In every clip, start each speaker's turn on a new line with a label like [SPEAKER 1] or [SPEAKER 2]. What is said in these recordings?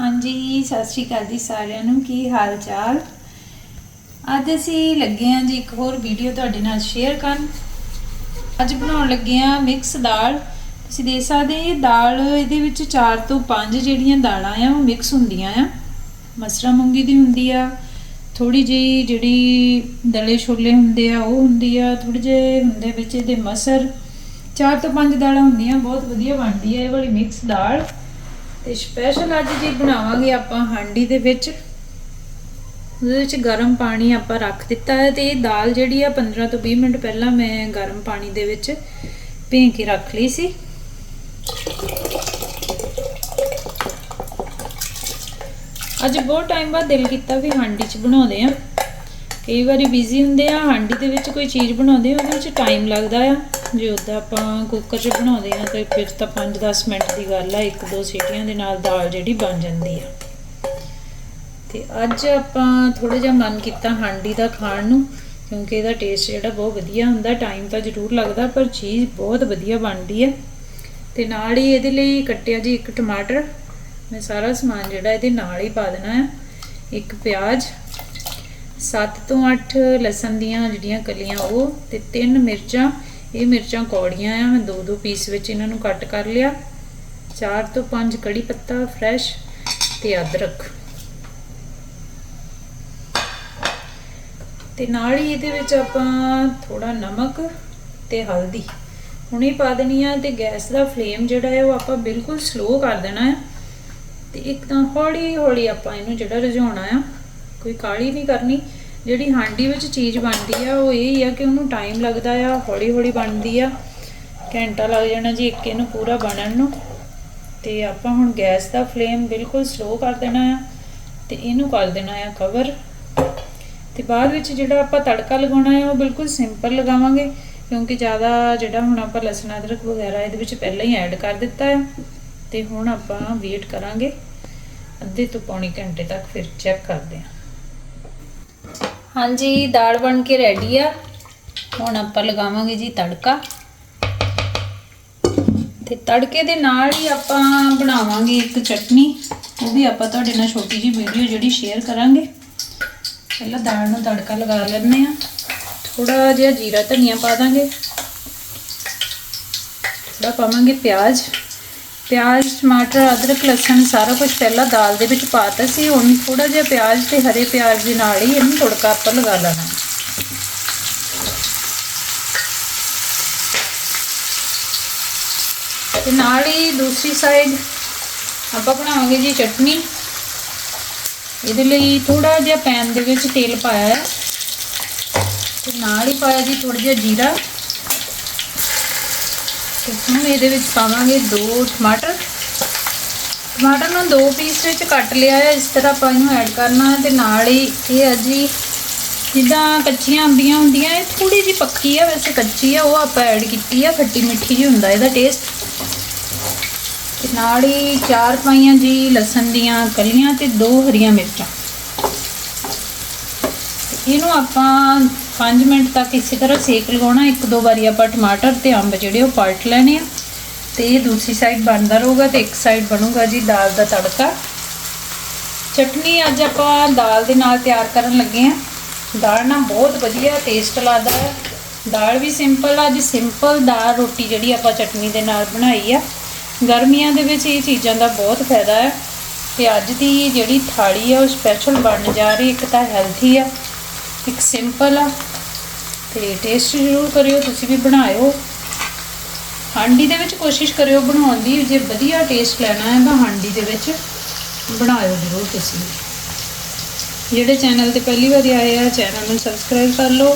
[SPEAKER 1] ਹਾਂਜੀ, ਸਤਿ ਸ਼੍ਰੀ ਅਕਾਲ ਜੀ ਸਾਰਿਆਂ ਨੂੰ। ਕੀ ਹਾਲ ਚਾਲ? ਅੱਜ ਅਸੀਂ ਲੱਗੇ ਹਾਂ ਜੀ ਇੱਕ ਹੋਰ ਵੀਡੀਓ ਤੁਹਾਡੇ ਨਾਲ ਸ਼ੇਅਰ ਕਰਨ। ਅੱਜ ਬਣਾਉਣ ਲੱਗੇ ਹਾਂ ਮਿਕਸ ਦਾਲ। ਤੁਸੀਂ ਦੇਖ ਸਕਦੇ ਇਹ ਦਾਲ ਇਹਦੇ ਵਿੱਚ 4 ਤੋਂ 5 ਜਿਹੜੀਆਂ ਦਾਲਾਂ ਆ, ਉਹ ਮਿਕਸ ਹੁੰਦੀਆਂ ਆ। ਮਸਰਾ ਮੂੰਗੀ ਦੀ ਹੁੰਦੀ ਆ ਥੋੜੀ ਜਿਹੀ ਜਿਹੜੀ ਦਲੇ ਛੋਲੇ ਹੁੰਦੇ ਆ, ਉਹ ਹੁੰਦੀ ਆ ਥੋੜੇ ਜਿਹੇ ਹੁੰਦੇ ਵਿੱਚ ਇਹਦੇ ਮਸਰ। 4 ਤੋਂ 5 ਦਾਲਾਂ ਹੁੰਦੀਆਂ, ਬਹੁਤ ਵਧੀਆ ਬਣਦੀ ਹੈ ਇਹ ਵਾਲੀ ਮਿਕਸ ਦਾਲ। ਤੇ ਸਪੈਸ਼ਲ ਅੱਜ ਜੀ ਬਣਾਵਾਂਗੇ ਆਪਾਂ ਹਾਂਡੀ ਦੇ ਵਿੱਚ, ਉਹਦੇ ਵਿੱਚ ਗਰਮ ਪਾਣੀ ਆਪਾਂ ਰੱਖ ਦਿੱਤਾ ਹੈ ਤੇ ਇਹ ਦਾਲ ਜਿਹੜੀ ਆ 15 ਤੋਂ 20 ਮਿੰਟ ਪਹਿਲਾਂ ਮੈਂ ਗਰਮ ਪਾਣੀ ਦੇ ਵਿੱਚ ਭੇ ਕੇ ਰੱਖ ਲਈ ਸੀ। ਅੱਜ ਬਹੁਤ ਟਾਈਮ ਬਾਅਦ ਦਿਲ ਕੀਤਾ ਵੀ ਹਾਂਡੀ 'ਚ ਬਣਾਉਂਦੇ ਆ ਕਈ ਵਾਰੀ ਬਿਜ਼ੀ ਹੁੰਦੇ ਆ, ਹਾਂਡੀ ਦੇ ਵਿੱਚ ਕੋਈ ਚੀਜ਼ ਬਣਾਉਂਦੇ ਉਹਦੇ ਵਿੱਚ ਟਾਈਮ ਲੱਗਦਾ ਆ। ਜੇ ਉਦਾਂ ਆਪਾਂ ਕੁੱਕਰ 'ਚ ਬਣਾਉਂਦੇ ਆ ਤੇ ਫਿਰ ਤਾਂ 5-10 ਮਿੰਟ ਦੀ ਗੱਲ ਆ, ਇੱਕ ਦੋ ਸੀਟੀਆਂ ਦੇ ਨਾਲ ਦਾਲ ਜਿਹੜੀ ਬਣ ਜਾਂਦੀ ਆ। ਤੇ ਅੱਜ ਆਪਾਂ ਥੋੜਾ ਜਿਹਾ ਮਨ ਕੀਤਾ ਹਾਂਡੀ ਦਾ ਖਾਣ ਨੂੰ, ਕਿਉਂਕਿ ਇਹਦਾ ਟੇਸਟ ਜਿਹੜਾ ਬਹੁਤ ਵਧੀਆ ਹੁੰਦਾ ਟਾਈਮ ਤਾਂ ਜ਼ਰੂਰ ਲੱਗਦਾ, ਪਰ ਚੀਜ਼ ਬਹੁਤ ਵਧੀਆ ਬਣਦੀ ਹੈ ਤੇ ਨਾਲ ਹੀ ਇਹਦੇ ਲਈ ਕੱਟਿਆ ਜੀ ਇੱਕ ਟਮਾਟਰ, ਮੈਂ ਸਾਰਾ ਸਮਾਨ ਜਿਹੜਾ ਇਹਦੇ ਨਾਲ ਹੀ ਪਾ ਦੇਣਾ ਹੈ ਇੱਕ ਪਿਆਜ਼ 7 ਤੋਂ 8 ਲਸਣ ਦੀਆਂ ਜਿਹੜੀਆਂ ਕਲੀਆਂ ਉਹ, ਤੇ ਤਿੰਨ ਮਿਰਚਾਂ ਇਹ ਮਿਰਚਾਂ ਕੌੜੀਆਂ ਆ, ਮੈਂ ਦੋ ਦੋ ਪੀਸ ਵਿੱਚ ਇਹਨਾਂ ਨੂੰ ਕੱਟ ਕਰ ਲਿਆ। ਚਾਰ ਤੋਂ ਪੰਜ ਕੜੀ ਪੱਤਾ ਫਰੈਸ਼ ਤੇ ਅਦਰਕ। ਤੇ ਨਾਲ ਹੀ ਇਹਦੇ ਵਿੱਚ ਆਪਾਂ ਥੋੜਾ ਨਮਕ ਤੇ ਹਲਦੀ। ਹੁਣੇ ਪਾ ਦੇਣੀ ਆ ਤੇ ਗੈਸ ਦਾ ਫਲੇਮ ਜਿਹੜਾ ਹੈ ਉਹ ਆਪਾਂ ਬਿਲਕੁਲ ਸਲੋ ਕਰ ਦੇਣਾ ਹੈ ਤੇ ਇੱਕਦਮ ਹੌਲੀ ਹੌਲੀ ਆਪਾਂ ਇਹਨੂੰ ਜਿਹੜਾ ਰਝਾਉਣਾ ਆ, ਕੋਈ ਕਾਲੀ ਨਹੀਂ ਕਰਨੀ। ਜਿਹੜੀ ਹਾਂਡੀ ਵਿੱਚ ਚੀਜ਼ ਬਣਦੀ ਆ, ਉਹ ਇਹ ਹੀ ਆ ਕਿ ਉਹਨੂੰ ਟਾਈਮ ਲੱਗਦਾ ਆ, ਹੌਲੀ ਹੌਲੀ ਬਣਦੀ ਆ, ਘੰਟਾ ਲੱਗ ਜਾਣਾ ਜੀ ਇੱਕ ਇਹਨੂੰ ਪੂਰਾ ਬਣਨ ਨੂੰ। ਤੇ ਆਪਾਂ ਹੁਣ ਗੈਸ ਦਾ ਫਲੇਮ ਬਿਲਕੁਲ ਸਲੋ ਕਰ ਦੇਣਾ ਆ ਤੇ ਇਹਨੂੰ ਕਰ ਦੇਣਾ ਆ ਕਵਰ ਤੇ ਬਾਅਦ ਵਿੱਚ ਜਿਹੜਾ ਆਪਾਂ ਤੜਕਾ ਲਗਾਉਣਾ ਹੈ ਉਹ ਬਿਲਕੁਲ ਸਿੰਪਲ ਲਗਾਵਾਂਗੇ, ਕਿਉਂਕਿ ਜ਼ਿਆਦਾ ਜਿਹੜਾ ਹੁਣ ਆਪਾਂ ਲਸਣ ਅਦਰਕ ਵਗੈਰਾ ਇਹਦੇ ਵਿੱਚ ਪਹਿਲਾਂ ਹੀ ਐਡ ਕਰ ਦਿੱਤਾ ਹੈ ਤੇ ਹੁਣ ਆਪਾਂ ਵੇਟ ਕਰਾਂਗੇ, ਅੱਧੇ ਤੋਂ ਪੌਣੇ ਘੰਟੇ ਤੱਕ ਫਿਰ ਚੈੱਕ ਕਰਦੇ ਹਾਂ ਹਾਂਜੀ, ਦਾਲ ਬਣ ਕੇ ਰੈਡੀ ਆ। ਹੁਣ ਆਪਾਂ ਲਗਾਵਾਂਗੇ ਜੀ ਤੜਕਾ। ਤੇ ਤੜਕੇ ਦੇ ਨਾਲ ਹੀ ਆਪਾਂ ਬਣਾਵਾਂਗੇ ਇੱਕ ਚਟਨੀ। ਉਹ ਵੀ ਆਪਾਂ ਤੁਹਾਡੇ ਨਾਲ ਛੋਟੀ ਜਿਹੀ ਵੀਡੀਓ ਜਿਹੜੀ ਸ਼ੇਅਰ ਕਰਾਂਗੇ। ਪਹਿਲਾਂ ਦਾਲ ਨੂੰ ਤੜਕਾ ਲਗਾ ਲੈਂਦੇ ਆ ਥੋੜਾ ਜਿਹਾ ਜੀਰਾ ਧਨੀਆ ਪਾ ਦਾਂਗੇ। ਥੋੜਾ ਪਾਵਾਂਗੇ ਪਿਆਜ਼। ਪਿਆਜ਼, ਟਮਾਟਰ, ਅਦਰਕ, ਲਸਣ ਸਾਰਾ ਕੁਝ ਪਹਿਲਾਂ ਦਾਲ ਦੇ ਵਿੱਚ ਪਾਤਾ ਸੀ। ਹੁਣ ਥੋੜਾ ਜਿਹਾ ਪਿਆਜ਼ ਤੇ ਹਰੇ ਪਿਆਜ਼ ਦੇ ਨਾਲ ਹੀ ਇਹਨੂੰ ਤੜਕਾ ਆਪਾਂ ਲਗਾ ਲੈਣਾ। ਤੇ ਨਾਲ ਹੀ ਦੂਸਰੀ ਸਾਈਡ ਆਪਾਂ ਬਣਾਵਾਂਗੇ ਜੀ ਚਟਨੀ। ਇਹਦੇ ਲਈ ਥੋੜਾ ਜਿਹਾ ਪੈਨ ਦੇ ਵਿੱਚ ਤੇਲ ਪਾਇਆ ਹੈ। ਤੇ ਨਾਲ ਹੀ ਪਾਇਆ ਜੀ ਥੋੜਾ ਜਿਹਾ ਜੀਰਾ। ਤੇ ਹੁਣ ਇਹਦੇ ਵਿੱਚ ਪਾਵਾਂਗੇ ਦੋ ਟਮਾਟਰ। ਟਮਾਟਰ ਨੂੰ ਦੋ ਪੀਸ ਵਿੱਚ ਕੱਟ ਲਿਆ ਹੈ। ਇਸ ਤਰ੍ਹਾਂ ਆਪਾਂ ਇਹਨੂੰ ਐਡ ਕਰਨਾ ਹੈ ਤੇ ਨਾਲ ਹੀ ਇਹ ਹੈ ਜੀ, ਜਿੱਦਾਂ ਕੱਚੀਆਂ ਅੰਬੀਆਂ ਹੁੰਦੀਆਂ, ਇਹ ਥੋੜੀ ਜਿਹੀ ਪੱਕੀ ਆ, ਵੈਸੇ ਕੱਚੀ ਆ, ਉਹ ਆਪਾਂ ਐਡ ਕੀਤੀ ਆ, ਖੱਟੀ ਮਿੱਠੀ ਜੀ ਹੁੰਦਾ ਇਹਦਾ ਟੇਸਟ ਤੇ ਨਾਲ ਹੀ ਚਾਰ ਪਾਈਆਂ ਜੀ ਲਸਣ ਦੀਆਂ ਕਲੀਆਂ ਤੇ ਦੋ ਹਰੀਆਂ ਮਿਰਚਾਂ। ਇਹਨੂੰ ਆਪਾਂ 5 ਮਿੰਟ ਤੱਕ ਇਸੇ ਤਰ੍ਹਾਂ ਸੇਕ ਲਗਾਉਣਾ, ਇੱਕ ਦੋ ਵਾਰੀ ਆਪਾਂ ਟਮਾਟਰ ਤੇ ਅੰਬ ਜਿਹੜੇ ਉਹ ਪਲਟ ਲੈਣੇ ਆ। ਤੇ ਇਹ ਦੂਸਰੀ ਸਾਈਡ ਬਣਦਾ ਰਹੂਗਾ ਤੇ ਇੱਕ ਸਾਈਡ ਬਣੂਗਾ ਜੀ ਦਾਲ ਦਾ ਤੜਕਾ। ਚਟਨੀ ਅੱਜ ਆਪਾਂ ਦਾਲ ਦੇ ਨਾਲ ਤਿਆਰ ਕਰਨ ਲੱਗੇ ਆ। ਦਾਲ ਨਾਲ ਬਹੁਤ ਵਧੀਆ ਟੇਸਟ ਲੱਗਦਾ ਹੈ। ਦਾਲ ਵੀ ਸਿੰਪਲ ਆ, ਅੱਜ ਸਿੰਪਲ ਦਾਲ ਰੋਟੀ ਜਿਹੜੀ ਆਪਾਂ ਚਟਨੀ ਦੇ ਨਾਲ ਬਣਾਈ ਆ। ਗਰਮੀਆਂ ਦੇ ਵਿੱਚ ਇਹ ਚੀਜ਼ਾਂ ਦਾ ਬਹੁਤ ਫਾਇਦਾ ਹੈ। ਤੇ ਅੱਜ ਦੀ ਜਿਹੜੀ ਥਾਲੀ ਆ, ਉਹ ਸਪੈਸ਼ਲ ਬਣਨ ਜਾ ਰਹੀ, ਇੱਕ ਤਾਂ ਹੈਲਥੀ ਆ, ਇੱਕ ਸਿੰਪਲ ਆ। ਤੇ ਟੇਸਟ ਜ਼ਰੂਰ ਕਰਿਓ, ਤੁਸੀਂ ਵੀ ਬਣਾਇਓ। ਹਾਂਡੀ ਦੇ ਵਿੱਚ ਕੋਸ਼ਿਸ਼ ਕਰਿਓ ਬਣਾਉਣ ਦੀ, ਜੇ ਵਧੀਆ ਟੇਸਟ ਲੈਣਾ ਹੈ ਤਾਂ ਹਾਂਡੀ ਦੇ ਵਿੱਚ ਬਣਾਇਓ ਜ਼ਰੂਰ ਤੁਸੀਂ। ਜਿਹੜੇ ਚੈਨਲ ਤੇ ਪਹਿਲੀ ਵਾਰੀ ਆਏ ਆ ਚੈਨਲ ਨੂੰ ਸਬਸਕ੍ਰਾਈਬ ਕਰ ਲਓ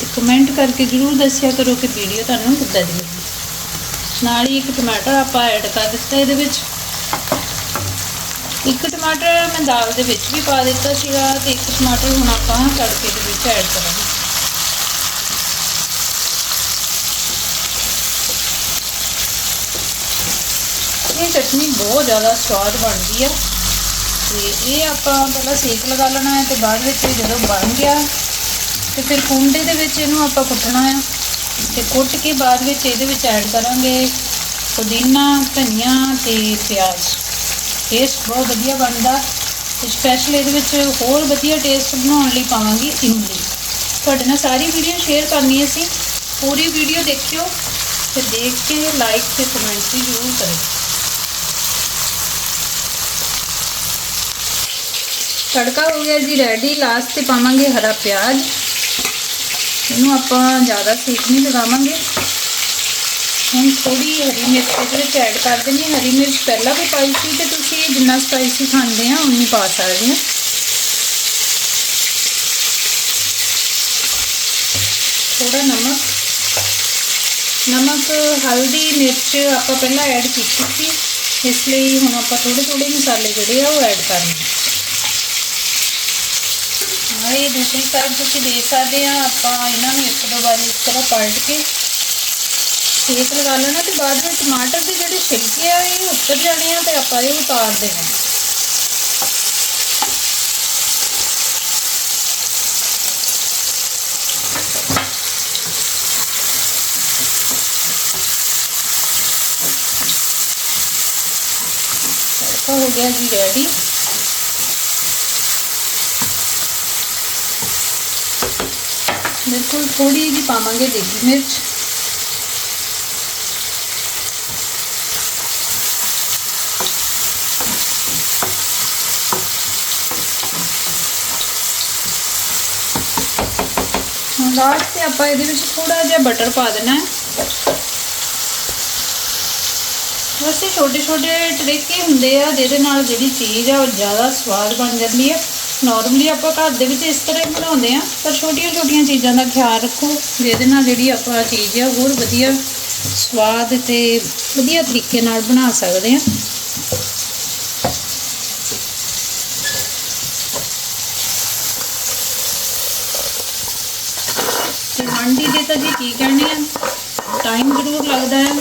[SPEAKER 1] ਤੇ ਕਮੈਂਟ ਕਰਕੇ ਜ਼ਰੂਰ ਦੱਸਿਆ ਕਰੋ ਕਿ ਵੀਡੀਓ ਤੁਹਾਨੂੰ ਕਿੱਦਾਂ ਦੀ ਲੱਗੀ। ਨਾਲ ਹੀ ਇੱਕ ਟਮਾਟਰ ਆਪਾਂ ਐਡ ਕਰ ਦਿੱਤਾ ਇਹਦੇ ਵਿੱਚ। ਇੱਕ ਟਮਾਟਰ ਮੈਂ ਦਾਲ ਦੇ ਵਿੱਚ ਵੀ ਪਾ ਦਿੱਤਾ ਸੀਗਾ ਤੇ ਇੱਕ ਟਮਾਟਰ ਹੁਣ ਆਪਾਂ ਤੜਕੇ ਦੇ ਵਿੱਚ ਐਡ ਕਰਾਂਗੇ। ਇਹ ਚਟਨੀ ਬਹੁਤ ਜ਼ਿਆਦਾ ਸਵਾਦ ਬਣਦੀ ਆ। ਤੇ ਇਹ ਆਪਾਂ ਪਹਿਲਾਂ ਸੇਕ ਲਗਾ ਲੈਣਾ ਹੈ ਤੇ ਬਾਅਦ ਵਿੱਚ ਜਦੋਂ ਬਣ ਗਿਆ, ਤੇ ਫਿਰ ਕੁੰਡੇ ਦੇ ਵਿੱਚ ਇਹਨੂੰ ਆਪਾਂ ਕੁੱਟਣਾ ਹੈ। ਤੇ ਕੁੱਟ ਕੇ ਬਾਅਦ ਵਿੱਚ ਇਹਦੇ ਵਿੱਚ ਐਡ ਕਰਾਂਗੇ ਪੁਦੀਨਾ, ਧਨੀਆ ਤੇ ਪਿਆਜ਼। ਟੇਸਟ ਬਹੁਤ ਵਧੀਆ ਬਣਦਾ। ਤੇ ਸਪੈਸ਼ਲ ਇਹਦੇ ਵਿੱਚ ਹੋਰ ਵਧੀਆ ਟੇਸਟ ਬਣਾਉਣ ਲਈ ਪਾਵਾਂਗੀ ਇਮਲੀ। ਤੁਹਾਡੇ ਨਾਲ ਸਾਰੀ ਵੀਡੀਓ ਸ਼ੇਅਰ ਕਰਨੀ ਅਸੀਂ। ਪੂਰੀ ਵੀਡੀਓ ਦੇਖਿਓ ਤੇ ਦੇਖ ਕੇ ਲਾਈਕ ਤੇ ਕਮੈਂਟ ਵੀ ਜ਼ਰੂਰ ਕਰਿਓ। ਤੜਕਾ ਹੋ ਗਿਆ ਜੀ ਰੈਡੀ ਲਾਸਟ ਤੇ ਪਾਵਾਂਗੇ ਹਰਾ ਪਿਆਜ਼। ਇਹਨੂੰ ਆਪਾਂ ਜ਼ਿਆਦਾ ਸੇਕ ਨਹੀਂ ਲਗਾਵਾਂਗੇ। ਹੁਣ ਥੋੜੀ ਹਰੀ ਮਿਰਚ ਇਹਦੇ ਵਿੱਚ ਐਡ ਕਰ ਦੇਣੀ ਹੈ। ਹਰੀ ਮਿਰਚ ਪਹਿਲਾਂ ਵੀ ਪਾਈ ਸੀ ਤੇ ਤੁਸੀਂ ਜਿੰਨਾ ਸਪਾਈਸੀ ਖਾਂਦੇ ਆ, ਉਨੀ ਪਾ ਸਕਦੇ ਆ ਥੋੜਾ ਨਮਕ। ਨਮਕ, ਹਲਦੀ, ਮਿਰਚ ਆਪਾਂ ਪਹਿਲਾਂ ਐਡ ਕੀਤੀ ਸੀ। ਇਸ ਲਈ ਹੁਣ ਆਪਾਂ ਥੋੜੇ ਥੋੜੇ ਮਸਾਲੇ ਜਿਹੜੇ ਆ ਉਹ ਐਡ ਕਰਨੇ। ਹਾਂ ਇਹ ਦੂਸਰੀ ਸਾਈਡ ਤੁਸੀਂ ਦੇਖ ਸਕਦੇ ਆ, ਆਪਾਂ ਇਹਨਾਂ ਨੂੰ ਇੱਕ ਦੋ ਵਾਰੀ ਇਸ ਤਰ੍ਹਾਂ ਪਲਟ ਕੇ ਸੇਕ ਲਗਾ ਲੈਣਾ ਤੇ ਬਾਅਦ ਵਿੱਚ ਟਮਾਟਰ ਦੇ ਜਿਹੜੇ ਛਿਲਕੇ ਆ, ਇਹ ਉੱਤਰ ਜਾਣੇ ਆ ਤੇ ਆਪਾਂ ਇਹ ਉਤਾਰ ਦੇਣੇ। ਹੋ ਗਿਆ ਜੀ ਰੈਡੀ ਬਿਲਕੁਲ ਥੋੜੀ ਜਿਹੀ ਪਾਵਾਂਗੇ ਦੇਗੀ ਮਿਰਚ। ਹੁਣ ਲਾਸਟ ਤੇ ਆਪਾਂ ਇਹਦੇ ਵਿੱਚ ਥੋੜਾ ਜਿਹਾ ਬਟਰ ਪਾ ਦੇਣਾ ਹੈ। ਵੈਸੇ ਛੋਟੇ ਛੋਟੇ ਟ੍ਰਿਕ ਹੀ ਹੁੰਦੇ ਆ, ਜਿਹਦੇ ਨਾਲ ਜਿਹੜੀ ਚੀਜ਼ ਆ ਉਹ ਜ਼ਿਆਦਾ ਸਵਾਦ ਬਣ ਜਾਂਦੀ ਹੈ ਨਾਰਮਲੀ ਆਪਾਂ ਘਰ ਦੇ ਵਿੱਚ ਇਸ ਤਰ੍ਹਾਂ ਹੀ ਬਣਾਉਂਦੇ ਆ ਪਰ ਛੋਟੀਆਂ ਛੋਟੀਆਂ ਚੀਜ਼ਾਂ ਦਾ ਖਿਆਲ ਰੱਖੋ, ਜਿਹਦੇ ਨਾਲ ਜਿਹੜੀ ਆਪਾਂ ਚੀਜ਼ ਆ, ਹੋਰ ਵਧੀਆ ਸਵਾਦ ਤੇ ਵਧੀਆ ਤਰੀਕੇ ਨਾਲ ਬਣਾ ਸਕਦੇ ਆ ਤੇ ਹਾਂਡੀ ਦੇ ਤਾਂ ਜੀ ਕੀ ਕਹਿਣੇ ਆ ਟਾਈਮ ਜ਼ਰੂਰ ਲੱਗਦਾ ਹੈ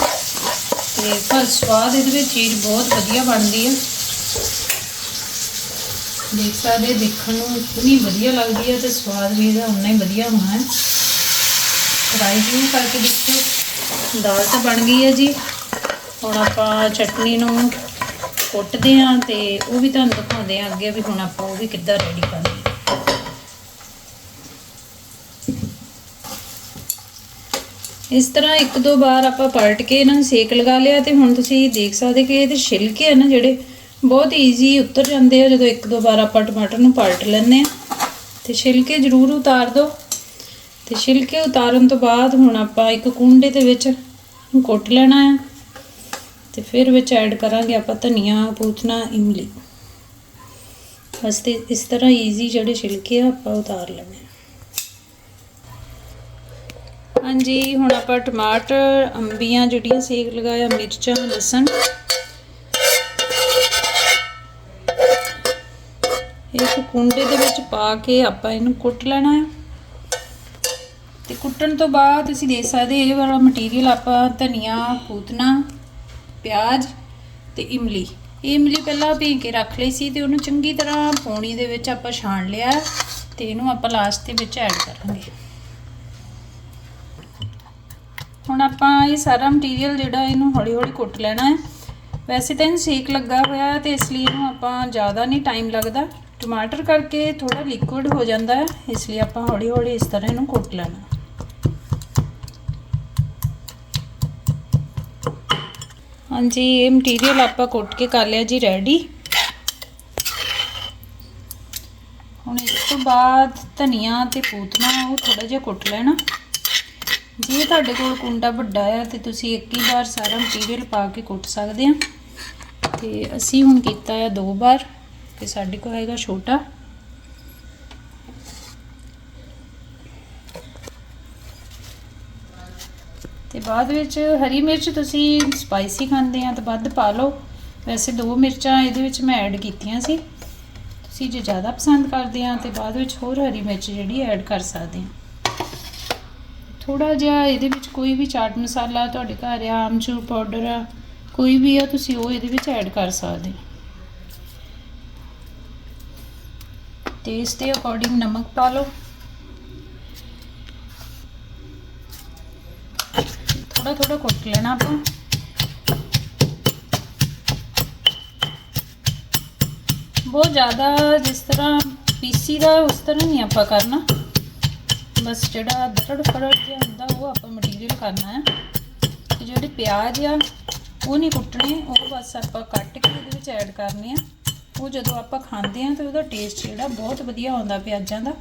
[SPEAKER 1] ਤੇ ਪਰ ਸਵਾਦ ਇਹਦੇ ਵਿੱਚ ਚੀਜ਼ ਬਹੁਤ ਵਧੀਆ ਬਣਦੀ ਹੈ ਦੇਖ ਸਕਦੇ ਦੇਖਣ ਨੂੰ ਇਤਨੀ ਵਧੀਆ ਲੱਗਦੀ ਹੈ ਤੇ ਸਵਾਦ ਵੀ ਇਹਦਾ ਉਨਾ ਹੀ ਵਧੀਆ ਹੋਣਾ ਹੈ। ਫਰਾਈ ਵੀ ਕਰਕੇ ਦੇਖੋ ਦਾਲ ਤਾਂ ਬਣ ਗਈ ਹੈ ਜੀ। ਹੁਣ ਆਪਾਂ ਚਟਨੀ ਨੂੰ ਕੁੱਟਦੇ ਆਂ ਤੇ ਉਹ ਵੀ ਤੁਹਾਨੂੰ ਦਿਖਾਉਂਦੇ ਆਂ ਅੱਗੇ ਵੀ ਹੁਣ ਆਪਾਂ ਉਹ ਵੀ ਕਿੱਦਾਂ ਰੈਡੀ ਕਰਦੇ ਹੈ ਇਸ ਤਰ੍ਹਾਂ ਇੱਕ ਦੋ ਵਾਰ ਆਪਾਂ ਪਲਟ ਕੇ ਇਹਨਾਂ ਨੂੰ ਸੇਕ ਲਗਾ ਲਿਆ ਤੇ ਹੁਣ ਤੁਸੀਂ ਦੇਖ ਸਕਦੇ ਕਿ ਇਹਦੇ ਛਿਲਕੇ ਆ ਨਾ ਜਿਹੜੇ ਬਹੁਤ ਈਜ਼ੀ ਉੱਤਰ ਜਾਂਦੇ ਆ, ਜਦੋਂ ਇੱਕ ਦੋ ਵਾਰ ਆਪਾਂ ਟਮਾਟਰ ਨੂੰ ਪਲਟ ਲੈਂਦੇ ਆ ਤੇ ਛਿਲਕੇ ਜ਼ਰੂਰ ਉਤਾਰ ਦਿਓ। ਤੇ ਛਿਲਕੇ ਉਤਾਰਨ ਤੋਂ ਬਾਅਦ ਹੁਣ ਆਪਾਂ ਇੱਕ ਕੁੰਡੇ ਦੇ ਵਿੱਚ ਕੁੱਟ ਲੈਣਾ ਆ। ਤੇ ਫਿਰ ਵਿੱਚ ਐਡ ਕਰਾਂਗੇ ਆਪਾਂ ਧਨੀਆ, ਪੂਤਨਾ, ਇਮਲੀ। ਬਸ ਤੇ ਇਸ ਤਰ੍ਹਾਂ ਈਜ਼ੀ ਜਿਹੜੇ ਛਿਲਕੇ ਆ, ਆਪਾਂ ਉਤਾਰ ਲੈਣੇ ਆ ਹਾਂਜੀ, ਹੁਣ ਆਪਾਂ ਟਮਾਟਰ, ਅੰਬੀਆਂ ਜਿਹੜੀਆਂ ਸੇਕ ਲਗਾਇਆ, ਮਿਰਚਾਂ, ਲਸਣ। ਇਸ ਕੁੰਡੇ ਦੇ ਵਿੱਚ ਪਾ ਕੇ ਆਪਾਂ ਇਹਨੂੰ ਕੁੱਟ ਲੈਣਾ ਹੈ ਤੇ ਕੁੱਟਣ ਤੋਂ ਬਾਅਦ ਤੁਸੀਂ ਦੇਖ ਸਕਦੇ ਇਹ ਵਾਲਾ ਮਟੀਰੀਅਲ ਆਪਾਂ ਧਨੀਆ, ਪੂਤਨਾ, ਪਿਆਜ਼ ਤੇ ਇਮਲੀ। ਇਹ ਇਮਲੀ ਪਹਿਲਾਂ ਭੀ ਕੇ ਰੱਖ ਲਈ ਸੀ ਤੇ ਉਹਨੂੰ ਚੰਗੀ ਤਰ੍ਹਾਂ ਪੌਣੀ ਦੇ ਵਿੱਚ ਆਪਾਂ ਛਾਣ ਲਿਆ ਤੇ ਇਹਨੂੰ ਆਪਾਂ ਲਾਸਟ ਦੇ ਵਿੱਚ ਐਡ ਕਰਾਂਗੇ ਹੁਣ ਆਪਾਂ ਇਹ ਸਾਰਾ ਮਟੀਰੀਅਲ ਜਿਹੜਾ ਇਹਨੂੰ ਹੌਲੀ ਹੌਲੀ ਕੁੱਟ ਲੈਣਾ ਹੈ। ਵੈਸੇ ਤਾਂ ਇਹਨੂੰ ਸੇਕ ਲੱਗਾ ਹੋਇਆ ਹੈ ਤੇ ਇਸ ਲਈ ਇਹਨੂੰ ਆਪਾਂ ਜ਼ਿਆਦਾ ਨਹੀਂ ਟਾਈਮ ਲੱਗਦਾ। ਟਮਾਟਰ ਕਰਕੇ ਥੋੜਾ ਲਿਕੁਇਡ ਹੋ ਜਾਂਦਾ ਹੈ, ਇਸ ਲਈ ਆਪਾਂ ਹੌਲੀ ਹੌਲੀ ਇਸ ਤਰ੍ਹਾਂ ਇਹਨੂੰ ਕੁੱਟ ਲੈਣਾ। ਹਾਂਜੀ, ਇਹ ਮਟੀਰੀਅਲ ਆਪਾਂ ਕੁੱਟ ਕੇ ਕਰ ਲਿਆ ਜੀ ਰੈਡੀ ਹੁਣ ਇਸ ਤੋਂ ਬਾਅਦ ਧਨੀਆ ਤੇ ਪੂਤਨਾ, ਉਹ ਥੋੜਾ ਜਿਹਾ ਕੁੱਟ ਲੈਣਾ। ਜੇ ਤੁਹਾਡੇ ਕੋਲ ਕੁੰਡਾ ਵੱਡਾ ਹੈ ਤੇ ਤੁਸੀਂ ਇੱਕ ਹੀ ਵਾਰ ਸਾਰਾ ਮਟੀਰੀਅਲ ਪਾ ਕੇ ਕੁੱਟ ਸਕਦੇ ਆ। ਤੇ ਅਸੀਂ ਹੁਣ ਕੀਤਾ ਹੈ ਦੋ ਵਾਰ। ਤੇ ਸਾਡੇ ਕੋਲ ਹੈਗਾ ਛੋਟਾ। ਤੇ ਬਾਅਦ ਵਿੱਚ ਹਰੀ ਮਿਰਚ ਤੁਸੀਂ ਸਪਾਈਸੀ ਖਾਂਦੇ ਆ ਤਾਂ ਵੱਧ ਪਾ ਲਓ। ਵੈਸੇ ਦੋ ਮਿਰਚਾਂ ਇਹਦੇ ਵਿੱਚ ਮੈਂ ਐਡ ਕੀਤੀਆਂ ਸੀ। ਤੁਸੀਂ ਜੇ ਜ਼ਿਆਦਾ ਪਸੰਦ ਕਰਦੇ ਆ ਤੇ ਬਾਅਦ ਵਿੱਚ ਹੋਰ ਹਰੀ ਮਿਰਚ ਜਿਹੜੀ ਐਡ ਕਰ ਸਕਦੇ ਆ। ਥੋੜਾ ਜਿਹਾ ਇਹਦੇ ਵਿੱਚ ਕੋਈ ਵੀ ਚਾਟ ਮਸਾਲਾ ਤੁਹਾਡੇ ਘਰ ਆ ਆਮਚੂਰ ਪਾਊਡਰ ਆ, ਕੋਈ ਵੀ ਆ, ਤੁਸੀਂ ਉਹ ਇਹਦੇ ਵਿੱਚ ਐਡ ਕਰ ਸਕਦੇ ਇਸ ਦੇ ਅਕੋਰਡਿੰਗ ਨਮਕ ਪਾ ਲਓ। ਥੋੜਾ ਥੋੜਾ ਕੁੱਟ ਲੈਣਾ ਆਪਾਂ। ਬਹੁਤ ਜ਼ਿਆਦਾ ਜਿਸ ਤਰ੍ਹਾਂ ਪੀਸੀ ਦਾ ਉਸ ਤਰ੍ਹਾਂ ਨਹੀਂ ਆਪਾਂ ਕਰਨਾ। ਬਸ ਜਿਹੜਾ ਦਰੜ ਫੜੜ ਜਿਹਾ ਹੁੰਦਾ, ਉਹ ਆਪਾਂ ਮਟੀਰੀਅਲ ਕਰਨਾ ਹੈ। ਤੇ ਜਿਹੜੇ ਪਿਆਜ਼ ਆ, ਉਹ ਨਹੀਂ ਕੁੱਟਣੇ, ਉਹ ਬਸ ਆਪਾਂ ਕੱਟ ਕੇ ਇਹਦੇ ਵਿੱਚ ਐਡ ਕਰਨੇ ਆ ਉਹ ਜਦੋਂ ਆਪਾਂ ਖਾਂਦੇ ਆ ਤਾਂ ਉਹਦਾ ਟੇਸਟ ਜਿਹੜਾ ਬਹੁਤ ਵਧੀਆ ਆਉਂਦਾ ਪਿਆਜ਼ਾਂ ਦਾ।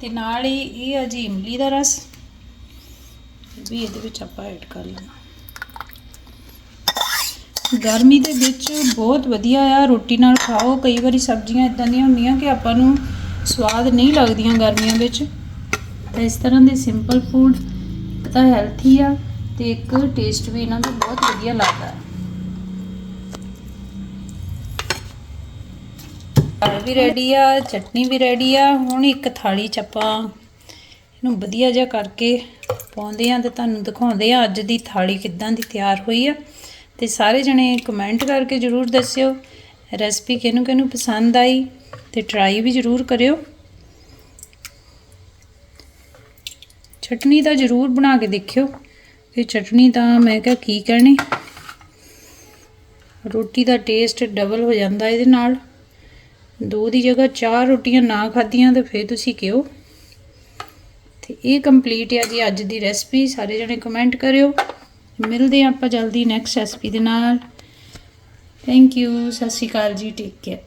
[SPEAKER 1] ਤੇ ਨਾਲ ਹੀ ਇਹ ਆ ਜੀ ਇਮਲੀ ਦਾ ਰਸ। ਇਹ ਵੀ ਇਹਦੇ ਵਿੱਚ ਆਪਾਂ ਐਡ ਕਰ ਲੈਣਾ। ਗਰਮੀ ਦੇ ਵਿੱਚ ਬਹੁਤ ਵਧੀਆ ਆ, ਰੋਟੀ ਨਾਲ ਖਾਓ। ਕਈ ਵਾਰੀ ਸਬਜ਼ੀਆਂ ਇਦਾਂ ਦੀਆਂ ਹੁੰਦੀਆਂ ਕਿ ਆਪਾਂ ਨੂੰ ਸਵਾਦ ਨਹੀਂ ਲੱਗਦੀਆਂ ਗਰਮੀਆਂ ਵਿੱਚ। ਤਾਂ ਇਸ ਤਰ੍ਹਾਂ ਦੇ ਸਿੰਪਲ ਫੂਡ ਇੱਕ ਤਾਂ ਹੈਲਥੀ ਆ ਤੇ ਇੱਕ ਟੇਸਟ ਵੀ ਇਹਨਾਂ ਦਾ ਬਹੁਤ ਵਧੀਆ ਲੱਗਦਾ। ਹੈ ਵੀ ਰੈਡੀ ਆ, ਚਟਨੀ ਵੀ ਰੈਡੀ ਆ, ਹੁਣ ਇੱਕ ਥਾਲੀ ਚ ਆਪਾਂ ਇਹਨੂੰ ਵਧੀਆ ਜਿਹਾ ਕਰਕੇ ਪਾਉਂਦੇ ਆ ਤੇ ਤੁਹਾਨੂੰ ਦਿਖਾਉਂਦੇ ਆ ਅੱਜ ਦੀ ਥਾਲੀ ਕਿੱਦਾਂ ਦੀ ਤਿਆਰ ਹੋਈ ਆ। ਤੇ ਸਾਰੇ ਜਣੇ ਕਮੈਂਟ ਕਰਕੇ ਜਰੂਰ ਦੱਸਿਓ ਰੈਸਪੀ ਕਿਹਨੂੰ ਕਿਹਨੂੰ ਪਸੰਦ ਆਈ ਤੇ ਟਰਾਈ ਵੀ ਜਰੂਰ ਕਰਿਓ। ਚਟਨੀ ਤਾਂ ਜਰੂਰ ਬਣਾ ਕੇ ਦੇਖਿਓ ਕਿ ਚਟਨੀ ਤਾਂ ਮੈਂ ਕਿਹਾ ਕੀ ਕਹਿਣੀ। ਰੋਟੀ ਦਾ ਟੇਸਟ ਡਬਲ ਹੋ ਜਾਂਦਾ ਇਹਦੇ ਨਾਲ। ਦੋ ਦੀ ਜਗ੍ਹਾ ਚਾਰ ਰੋਟੀਆਂ ਨਾ ਖਾਧੀਆਂ ਤਾਂ ਫਿਰ ਤੁਸੀਂ ਕਿਉਂ ਤੇ ਇਹ ਕੰਪਲੀਟ ਹੈ ਜੀ ਅੱਜ ਦੀ ਰੈਸਪੀ ਸਾਰੇ ਜਣੇ ਕਮੈਂਟ ਕਰਿਓ। ਮਿਲਦੇ ਹਾਂ ਆਪਾਂ ਜਲਦੀ ਨੈਕਸਟ ਰੈਸਪੀ ਦੇ ਨਾਲ। ਥੈਂਕ ਯੂ ਸਤਿ ਸ਼੍ਰੀ ਅਕਾਲ ਜੀ। Take care